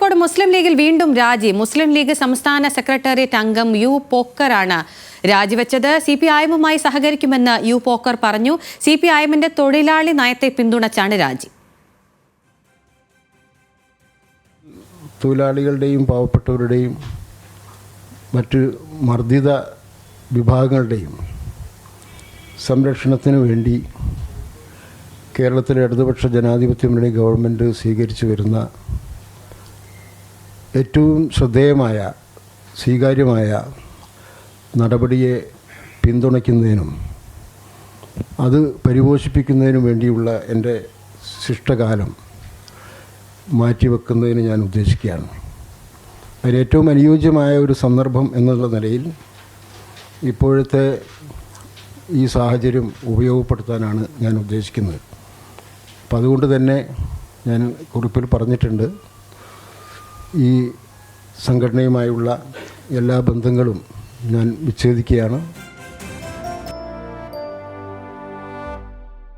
കോഴിക്കോട് മുസ്ലിം ലീഗിൽ വീണ്ടും രാജി. മുസ്ലിം ലീഗ് സംസ്ഥാന സെക്രട്ടേറിയറ്റ് അംഗം യു പോക്കറാണ് രാജിവെച്ചത്. സി പി ഐ എമ്മുമായി സഹകരിക്കുമെന്ന് യു പോക്കർ പറഞ്ഞു. സി പി ഐ എമ്മിന്റെ തൊഴിലാളി നയത്തെ പിന്തുണച്ചാണ് രാജി. തൊഴിലാളികളുടെയും പാവപ്പെട്ടവരുടെയും മറ്റ് മർദ്ദിത വിഭാഗങ്ങളുടെയും സംരക്ഷണത്തിന് വേണ്ടി കേരളത്തിലെ ഇടതുപക്ഷ ജനാധിപത്യ മുന്നണി ഗവൺമെന്റ് സ്വീകരിച്ചു വരുന്ന ഏറ്റവും ശ്രദ്ധേയമായ സ്വീകാര്യമായ നടപടിയെ പിന്തുണയ്ക്കുന്നതിനും അത് പരിപോഷിപ്പിക്കുന്നതിനും വേണ്ടിയുള്ള എന്റെ ശിഷ്ടകാലം മാറ്റിവെക്കുന്നതിന് ഞാൻ ഉദ്ദേശിക്കുകയാണ്. ഏറ്റവും അനുയോജ്യമായ ഒരു സന്ദർഭം എന്നുള്ള നിലയിൽ ഇപ്പോഴത്തെ ഈ സാഹചര്യം ഉപയോഗപ്പെടുത്താനാണ് ഞാൻ ഉദ്ദേശിക്കുന്നത്. അപ്പം അതുകൊണ്ട് തന്നെ ഞാൻ കുറിപ്പിൽ പറഞ്ഞിട്ടുണ്ട്. ഈ സംഘടനയുമായുള്ള എല്ലാ ബന്ധങ്ങളും ഞാൻ വിച്ഛേദിക്കുകയാണ്.